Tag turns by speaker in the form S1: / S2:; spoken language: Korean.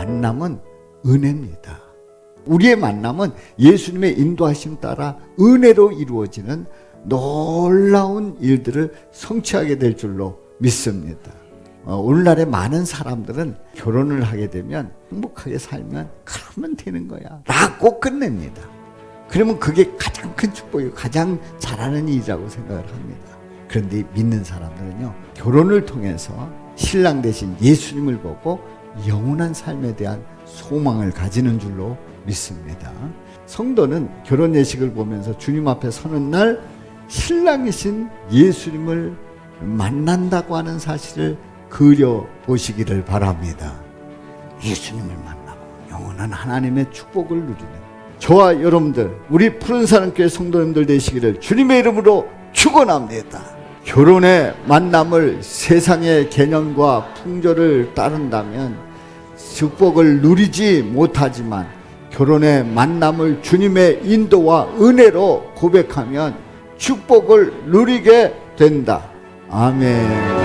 S1: 만남은 은혜입니다. 우리의 만남은 예수님의 인도하심 따라 은혜로 이루어지는 놀라운 일들을 성취하게 될 줄로 믿습니다. 어, 오늘날의 많은 사람들은 결혼을 하게 되면 행복하게 살면 그러면 되는 거야 라고 끝냅니다. 그러면 그게 가장 큰 축복이고 가장 잘하는 일이라고 생각을 합니다. 그런데 믿는 사람들은요, 결혼을 통해서 신랑 대신 예수님을 보고 영원한 삶에 대한 소망을 가지는 줄로 믿습니다. 성도는 결혼 예식을 보면서 주님 앞에 서는 날 신랑이신 예수님을 만난다고 하는 사실을 그려 보시기를 바랍니다. 예수님을 만나고 영원한 하나님의 축복을 누리는 저와 여러분들 우리 푸른 사랑교회 성도님들 되시기를 주님의 이름으로 축원합니다. 결혼의 만남을 세상의 개념과 풍조를 따른다면 축복을 누리지 못하지만 결혼의 만남을 주님의 인도와 은혜로 고백하면 축복을 누리게 된다. 아멘.